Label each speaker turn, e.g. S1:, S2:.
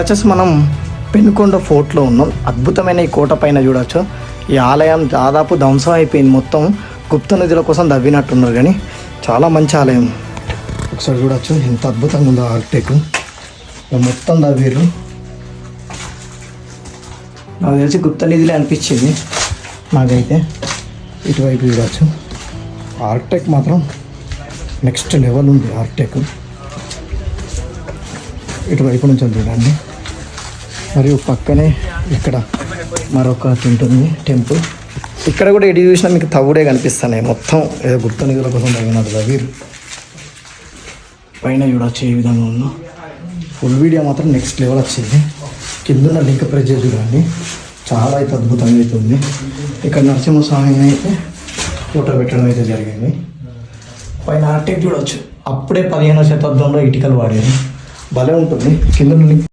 S1: ఇప్పుడు మనం పెనుకొండ ఫోర్ట్లో ఉన్నాం. అద్భుతమైన ఈ కోట పైన చూడవచ్చు ఈ ఆలయం దాదాపు ధ్వంసం అయిపోయింది. మొత్తం గుప్త నిధుల కోసం దవ్వినట్టున్నారు కానీ చాలా మంచి ఆలయం. ఒకసారి చూడొచ్చు. ఎంత అద్భుతంగా ఉందో ఆర్టెక్ మొత్తం దవ్వీరు నాకు తెలిసి గుప్త నిధులే అనిపించింది. నాకైతే ఇటువైపు చూడవచ్చు ఆర్టెక్ మాత్రం నెక్స్ట్ లెవెల్ ఉంది ఆర్టెక్ ఇటువైపు నుంచి చూడండి. మరియు పక్కనే ఇక్కడ మరొక ఉంటుంది టెంపుల్. ఇక్కడ కూడా ఎటు చూసినా మీకు తవుడే కనిపిస్తున్నాయి మొత్తం ఏదో గుప్త నిధుల కోసం తగినట్టు వీరు పైన చూడొచ్చు ఏ విధంగా ఉన్నా ఫుల్ వీడియో మాత్రం నెక్స్ట్ లెవెల్ వచ్చింది. కింద లింక్ ప్రెస్ చేసి చూడండి. చాలా అయితే అద్భుతంగా అయితే ఉంది. ఇక్కడ నరసింహస్వామి అయితే ఫోటో పెట్టడం అయితే జరిగింది. పైన ఆర్టెక్ చూడొచ్చు. అప్పుడే పదిహేనవ శతాబ్దంలో ఇటుకలు వాడేది. భలే ఉంటుంది. కింద నుండి